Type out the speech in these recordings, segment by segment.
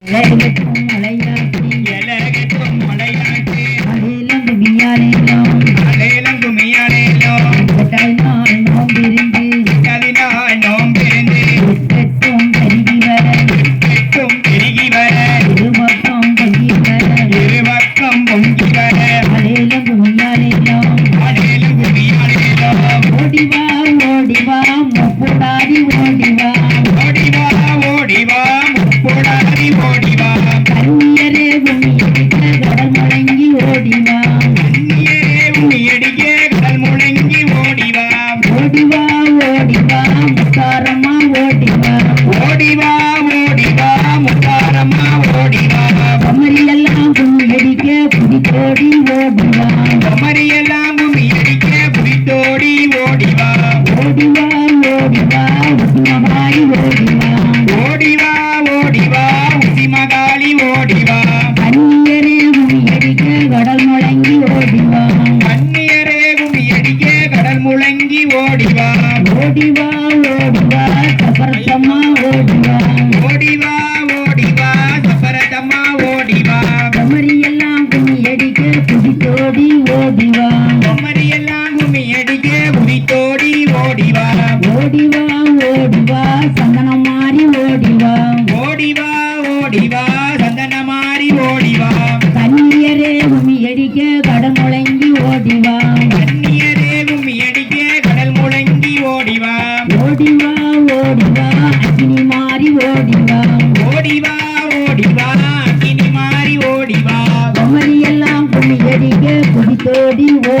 来。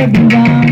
everyone.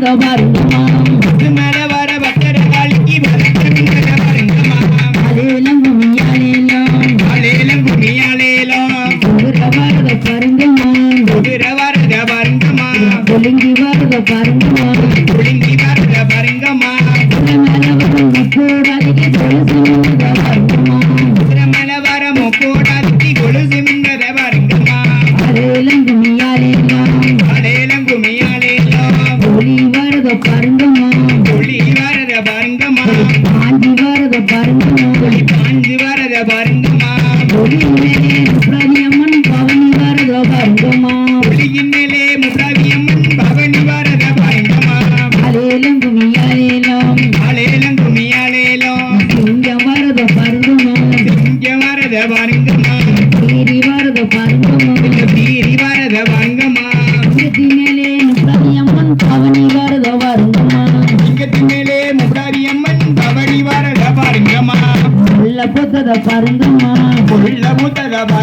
the bottom. Doesn't matter. பாருங்கம்மா பாஞ்சி வரத பாருங்கம்மா பாஞ்சி வரத பாருங்கம்மா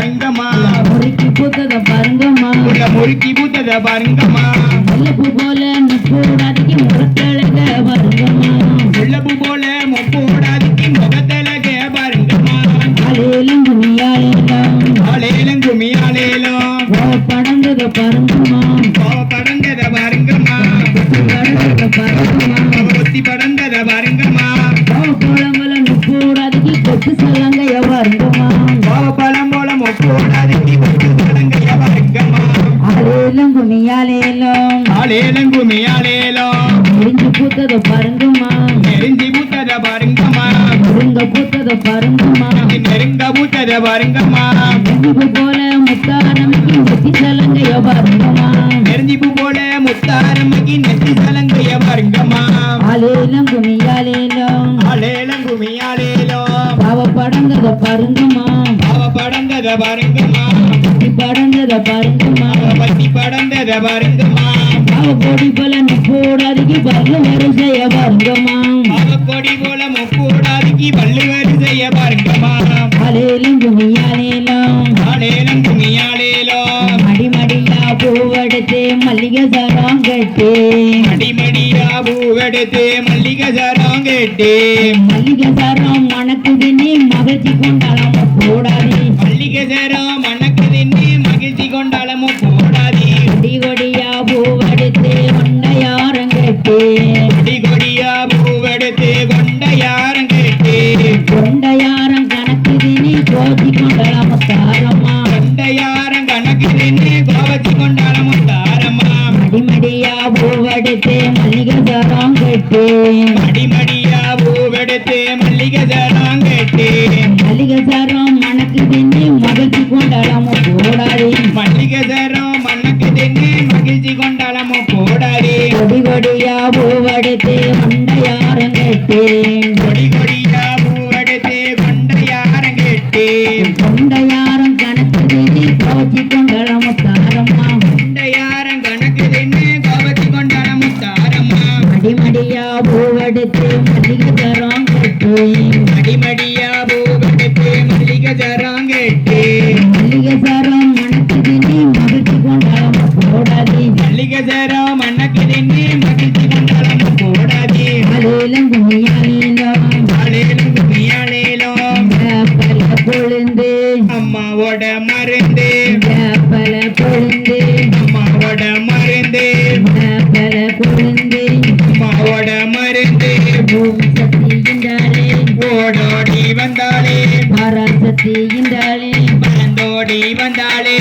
தங்கம்மா முறுக்கி பூத்தத பாருங்கம்மா. உள்ள முறுக்கி பூத்தத பாருங்கம்மா. முல்லப்பு போல முப்பூடாதிக்கு முகத்தழக பாருங்கம்மா. முல்லப்பு போல கொத்து சொல்லலாம் ஆளேலங்குமி ஆளேலம் நெறிஞ்சு பூத்தத பாருங்கம்மா நெருஞ்சி பூத்தத பாருங்கம்மா நெருங்க பூத்தத பாருங்கம்மா நெருங்க பூத்தத பாருங்கம்மா நெஞ்சுக்கு போல முத்தாரமைக்கு கொத்தி சலங்கைய பாருங்கம்மா நெருஞ்சிப்பு போல முத்தாரம்மைக்கு நெத்தி சலங்கைய பாருங்கம்மா ஆலேலம் குமியாலேலம் ஆளேலங்குமி ஆளேலம் பாவ படந்தத பாருங்கம்மா அவ படந்தத பாருங்கம்மா படந்தத பாருங்கம்மா பத்தி படந்தத பாருங்கம்மா பொடி போல முப்போடாதுக்கு பல்ல வரிசைய பாருங்கம்மா. கொடி போல முக்கூடாதுக்கு பல்லு வரிசைய பாருங்கம்மா. ஆலேலம் குமியாலேலம் ஆளேலங்குமி ஆளேலம் மடிமடியா பூவெடுத்து மல்லிகை சரம் கட்டி மடிமடியா பூவெடுத்து மல்லிகை சரம் கேட்டு மல்லிகை சரம் மணக்குது நீ மகிழ்ச்சி கொண்டாடாம போடாதே மல்லிகை சரம் மணக்குதுன்னு கட்டி கொடி கொடியா பூவெடுத்து கொண்ட யாரம் கேட்டு கொண்டையாரம் கணக்குது நீ கோச்சி கொண்டாடாம தாரம்மா கொண்ட யாரம் கணக்குதுன்னு கோவச்சி கொண்டாலமும் தாரம்மா மடிமடியா பூவெடுத்து மல்லிகை சரம் கட்டி மடிமடியா பூவெடுத்து மல்லிகை கேட்டு நீ மகிழ்ச்சி கொண்டாடாம போடாதே மல்லிகை கொடியா பூவெடுத்து கொண்டையாரம் கட்டி கொடி கொடியா பூவெடுத்து கொண்ட யாரம் கேட்டு கொண்டையாரம் கணக்குது நீ கோச்சி கொண்டாடாம தாரம்மா கொண்ட யாரம் கணக்குதுன்னு கோவச்சி கொண்டாலமும் தாரம்மா மடிமடியா பூவெடுத்து மல்லிகை சரம் கட்டி மடிமடியா பூவெடுத்து மல்லிகை சரம் கேட்டு மல்லிகை சரம் மணக்குது நீ மகிழ்ச்சி போடாதே. மல்லிகை சரம் மணக்குதுன்னு மகிழ்ச்சி கொண்டாலமும் போடாதே. அலேலம் அம்மாவோட மருந்து. வேப்பல கொழுந்து அம்மாவோட மருந்து. வேப்பல கொழுந்து அம்மாவோட மருந்து. இந்தாலே ஓடோடி வந்தாளே இந்தாலே பறந்தோடி வந்தாளே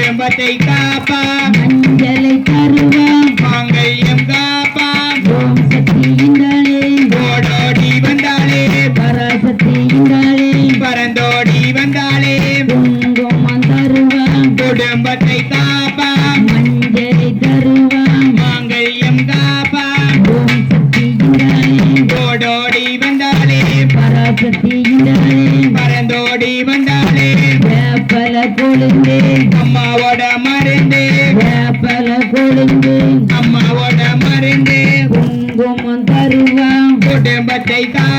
குடும்பத்தை காப்பா மஞ்சளை தருவா குடும்பத்தை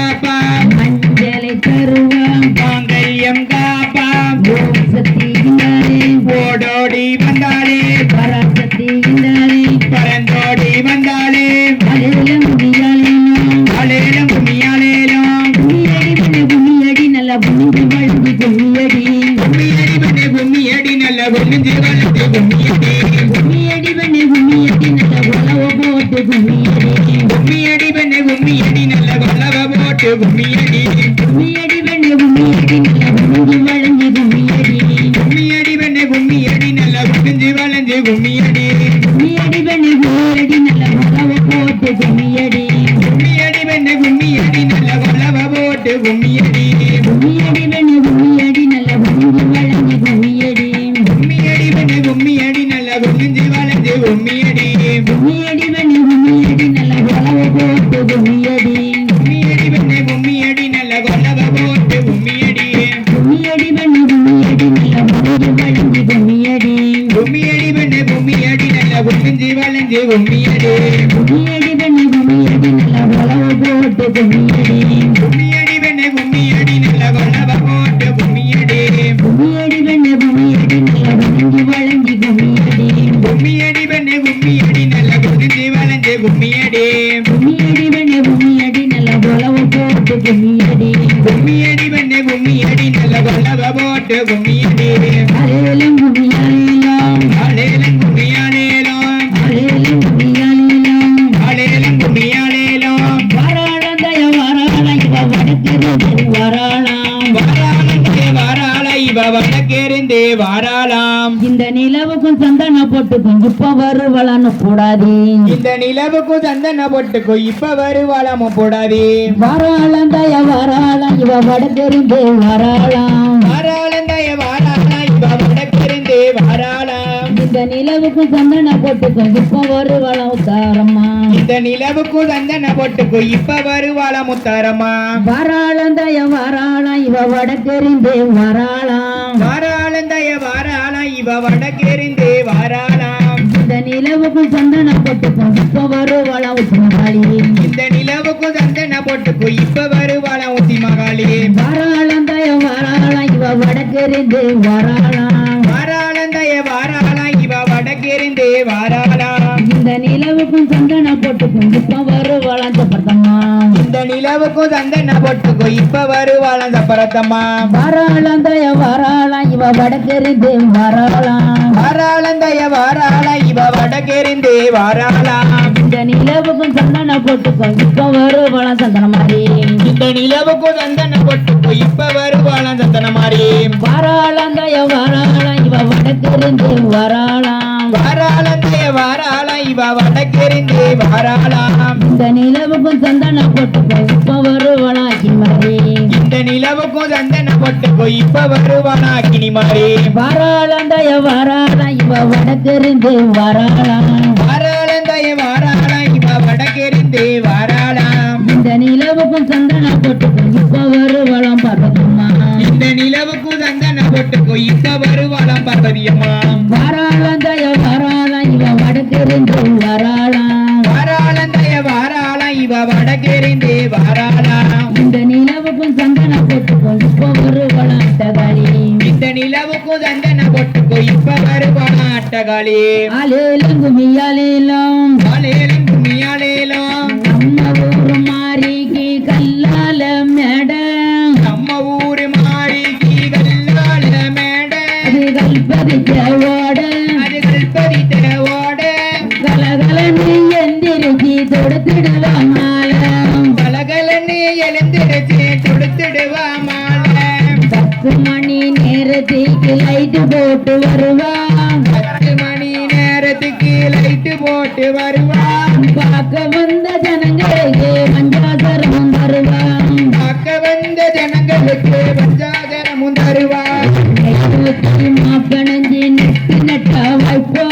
போட்டு கும்மியடி கும்மியடி பண்ண கும்மியடி நல்ல குமிஞ்சு வளைஞ்சு கும்மியடி கும்மியடி பண்ண நல்ல உழவ போட்டு கும்மியடி. கும்மியடி. போட்டுக்கும் இப்ப வருவளான்னு கூடாது இந்த நிலவுக்கு சந்தன போட்டுக்கோ இப்ப வருவாளாம போடாதே. வராளந்தய வராள இவ வடக்கிருந்து வராளாம். வாராளந்தய வாராள இவ வடக்கேருந்தே வாராளாம். இந்த நிலவுக்கும் சந்தன போட்டுக்கும் இப்ப வருவளம் தாரம்மா. இந்த நிலவுக்கு சந்தன போட்டுக்கோ இப்ப வருவாளா முத்தாரம்மா வராளந்தய வராள இவ வடக்கிருந்து வராளாம். வாராளந்தய வாராள இவ வடக்கேருந்தே வாராளாம். இந்த நிலவுக்கும் சந்தன போட்டுக்கும் இப்ப வருவளம் உத்தமகாளி இந்த நிலவுக்கு சந்தன போட்டுக்கோ. இப்ப வருவாளா ஊத்தி மகாளி. வராளந்தய வராள இவ வடக்கிருந்து வராளாம். வாராளந்தய வாராள இவ வடக்கேருந்தே வாராளாம். இந்த நிலவுக்கும் சந்தன போட்டுக்கும் இப்ப வருவளம் சப்பர்த்தம்மா. இந்த நிலவுக்கு சந்தன போட்டுக்கோ. இப்ப வருவாளா சப்பரத்தம்மா. வராளந்தய வராள இவ வடக்கிருந்து வராளாம். வாராளந்தய வாராள இவ வடக்கேருந்தே வாராளாம் இந்த நிலவுக்கும் சந்தன போட்டுக்கும் இப்ப வருவளம் சந்தன மாதிரி. இந்த நிலவுக்கு சந்தன போட்டுக்கோ இப்ப வருவாளா சந்தன மாறி வராளந்தய வராள இவ வடக்கிருந்து வராளாம் வாராளந்தய வாராள இவ வடக்கேருந்தே வாராளாம் இந்த நிலவுக்கும் சந்தன போட்டுக்கும் இப்ப வருவளம் கிமரி இந்த நிலவுக்கும் சந்தன போட்டுக்கோ இப்ப வருவாளா கிணி மாறி வராளந்தய வராள இவ வடக்கிருந்து வராளாம் வாராளந்தய வாராள இவ வடக்கேருந்தே வாராளாம் இந்த நிலவுக்கும் சந்தன போட்டுக்கும் இப்ப வருவளம் பார்க்கணுமா இந்த நிலவுக்கு சந்தன போட்டுக்கோ இப்ப வருவாளாம் பார்வதியம்மா வருவாளா அட்டகாளி ஆலேலும் குமியாலேலும் ஆலேலம் நெட்டு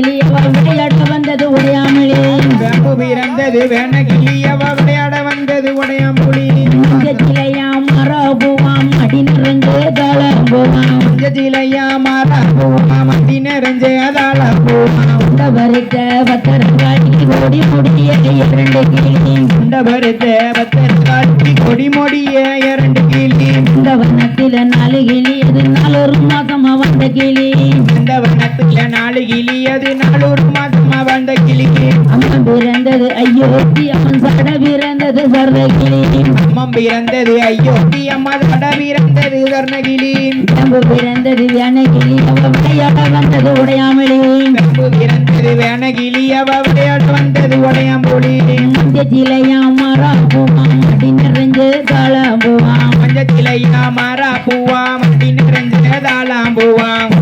அவள் விளையாட வந்தது உடையாமலே. வேம்பு பிறந்தது வேணகிளி அவ விளையாட வந்தது உடையம்புலி மஞ்சத்திலையா மரா போவான் மடி நிறைஞ்சு தாளம் போவான் பஞ்சத்திலையா மாறா பூவா மண்டி நிறைஞ்ச தாளம் பூவா இந்த வரித்த பத்தரங்காட்டி ஓடி முடிய இரண்டு கிளி உண்ட பருத்த பத்திரகாளிக்கு கொடி முடிய இரண்டு கிளி இந்த வனத்தில நாலு கிளி அது நாலொரு மாசமா வந்த கிளி அந்த வனத்துல நாலு கிளி அது நாலொரு மாசமா அந்த கிளி அம்மன் பிறந்தது அயோத்தி அம்மன் சட பிறந்தது சர்வகிளி அம்மம் பிறந்தது அயோத்தி அம்மா தட பிறந்தது தர்ணகிளி அம்பு பிறந்தது வியானகிளி அவ விளையாட வந்தது உடையாமலி கம்பு பிறந்தது வேணகிளி அவ விளையாட வந்தது உடையாம்பொழி மஞ்சச்சிலையா மரா பூவாம் அடி நிறைஞ்சு காளாம்பூவாம் மஞ்சத்திலையா மாறா பூவா மட்டி நிறைஞ்சதாலாம் பூவாம்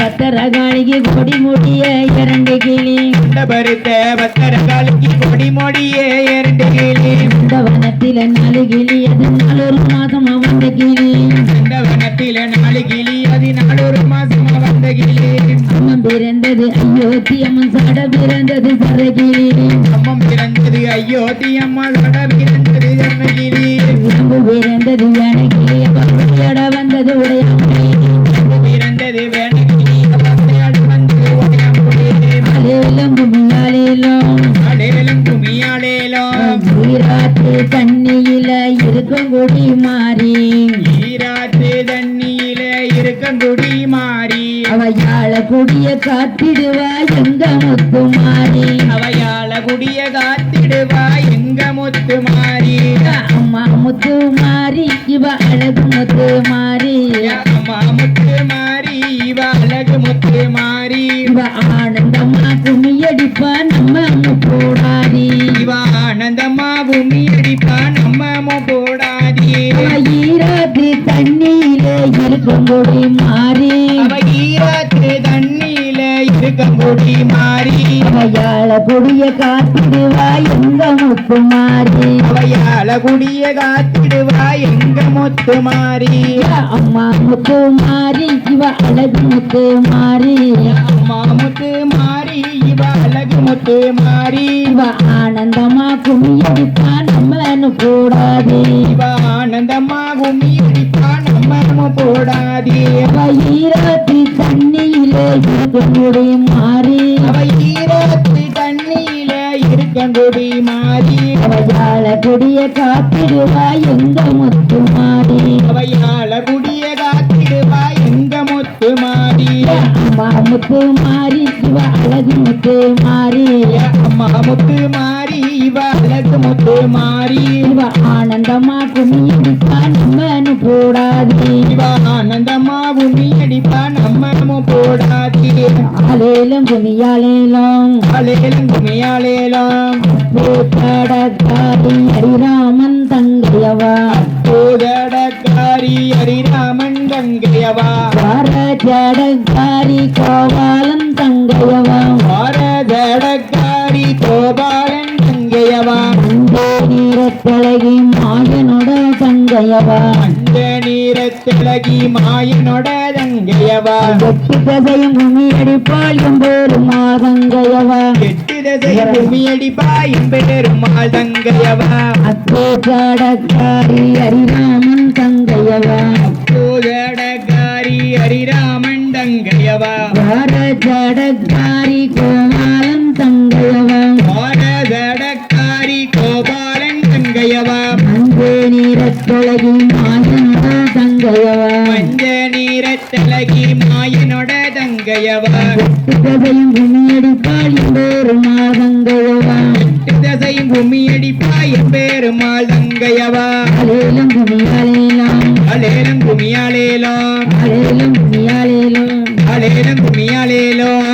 பருத்த பத்தரகாளிக்கு கொடி முடிய இரண்டு கிளி. இந்த பருத்த பத்தர காலிக்கு கொடி மொடியே இரண்டு கிளி. இந்த வனத்தில நாலு கிளி அது நாலொரு மாசமா வந்த கிளி. இந்த வனத்தில நாலு கிளி அது நாலொரு மாசமா வந்த கிளி. அம்மன் பிறந்தது அயோத்தி அம்மன் சட பிறந்தது சரகிளி அம்மம் பிறந்தது அயோத்தி அம்மா சட பிறந்தது தர்ணகிளி அம்பு பிறந்தது அவ விளையாட வந்தது உடையாமலி கொடிய காத்திடுவா எங்க முத்து மாறி? அவையாள குடிய காத்திடுவா எங்க முத்து மாறி? அம்மா முத்து மாறி இவ அழகு முத்து மாறி. அம்மா முத்து மாறி இவ அழகு முத்து மாறி. இவ ஆனந்தம்மா கும்மியடிப்பா நம்ம போடாதி. இவ ஆனந்தம்மா பூமி அடிப்பா நம்ம போடாதி. ஈராத்து தண்ணியிலே இருக்கும் மாறி. அவ ஈராத்து தண்ணியில இருக்கங்குடி மாறி. அவ யாழ கொடிய காத்திடுவா எங்க முத்து மாறி. அவையாள குடிய காத்திடுவா எங்க முத்து மாறி. அம்மா முத்து மாறி இவ அழகு முத்து மாறி. அம்மா முத்து மாறி இவ அழகு முத்து மாறி. இவ ஆனந்தமா கும்மியடிப்பா நம்ம போடாதே இவ ஆனந்தம்மா பூமி நம்ம போடாதி. ஈராத்தி தண்ணியிலே இருக்கும் கொடி மாறி. ஈரத்து தண்ணியில இருக்கங்குடி மாறி. அவ யாழ கொடிய காத்திடுவா எங்க முத்து மாறி அவையாள குடிய அம்மா முத்து மாறி இவ அழகு முத்து மாறி. அம்மா முத்து மாறி இவ அழகு முத்து மாறி. இவ ஆனந்தமா கும்மியடிப்பா நம்ம போடாதே. இவ ஆனந்தம்மா பூமி அடிப்பா நம்ம போடாதி. ஆலேலம் குமியாலேலம் அலேலும் குமியாலேலாம். பூத்தடக்காரி ஹரிராமன். தங்கையவா பூதடக்காரி ஹரிராமன் கங்கையவா வார ஜடக்காரி கோபாலன் தங்கையவா? பாரதடக்காரி கோபாலன் கங்கையவா அந்தே நீரத்தழகி மாயனோட தங்கையவா? அந்த நீரத்திலகி மாயனோட தங்கையவா வெட்டி கதையும் குமி அடிப்பாள் எம்போரு மாதங்கையவா எட்டு தசை பூமியடி பாயும் பெருமாள் தங்கையவா அத்தே ஜடக்காரி ஹரிராமன் தங்கையவா? பூதடக்காரி ஹரிராமன் தங்கையவா? வார கோபாலன் தங்கையவா? பாரதடக்காரி கோபாலன் தங்கையவா? அன்பே நீரத்தழகி நீரத்தலகி மாயனோட தங்கையவா? கதையும் குமியடிப்பாள் எம்போரு மாதங்கையவா எட்டு தசையும் பூமியடி பாயும் பெருமாள் தங்கையவா? அலேலம் குமியாலேலாம் அலேலம் குமியாலேலாம் அலேலம் குமியாலேலாம் அலேலம் குமியாலேலாம்